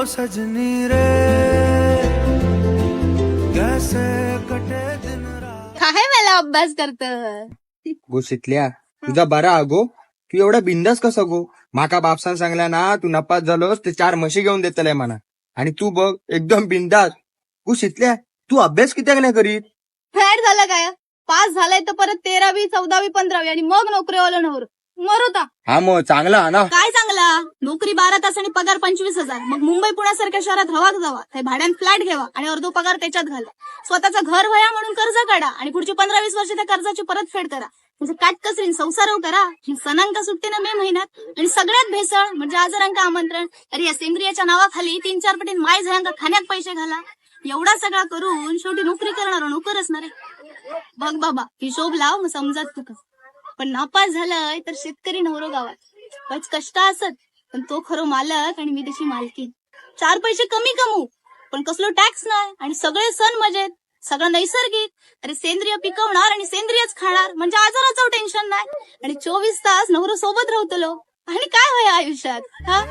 ओ सजनी रे कैसे कटे दिन काय मला अभ्यास करत गो शिकल्या तुझा बरा हा गो. तू एवढा बिंदास कसा गो? माका बापसान सांगला ना तू नपास झालोस ते चार म्हशी घेऊन देतले म्हणा आणि तू बघ एकदम बिंदास. गो शिकल्या तू अभ्यास कित्याक नाही करीत? फॅड झालं काय? पास झालाय तर परत तेरावी चौदावी पंधरावी आणि मग नोकरीवाला नवर हा मग चांगला हा ना. काय चांगला? नोकरी बारा तास आणि पगार पंचवीस हजार. मग मुंबई पुण्यासारख्या शहरात हवा जावा त्या भाड्यान फ्लॅट घ्यावा आणि अर्धो पगार त्याच्यात घाला. स्वतःचं घर वया म्हणून कर्ज काढा आणि पुढची पंधरा वीस वर्ष त्या कर्जाची परतफेड करा. म्हणजे काटकसरीन संसार करा. ही सणांका सुट्टी ना मे महिन्यात. आणि सगळ्यात भेसळ म्हणजे आजारांका आमंत्रण. अरे या सेंद्रियाच्या नावाखाली तीन चार पटीन माय झयांका खाण्यात पैसे घाला. एवढा सगळा करून शेवटी नोकरी करणार नोकर असणार आहे बघ बाबा हिशोब लाव मग समजत तुका पण नापास झालाय तर शेतकरी नवरो गावात. बच कष्ट असत पण तो खरो मालक आणि मी त्याची मालकी. चार पैसे कमी कमवू पण कसलो टॅक्स नाही आणि सगळे सण मजेत. सगळं नैसर्गिक अरे सेंद्रिय पिकवणार आणि सेंद्रियच खाणार. म्हणजे आजाराचं टेन्शन नाही. आणि चोवीस तास नवरो सोबत राहतलो. आणि काय होय आयुष्यात हा?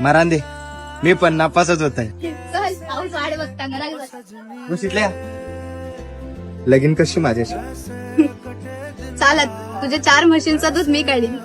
मरान दे मी पण नापासच होत आहे लगीन कशी माझ्याशी? चालत. तुझ्या चार मशीनचा दूध मी काढीन.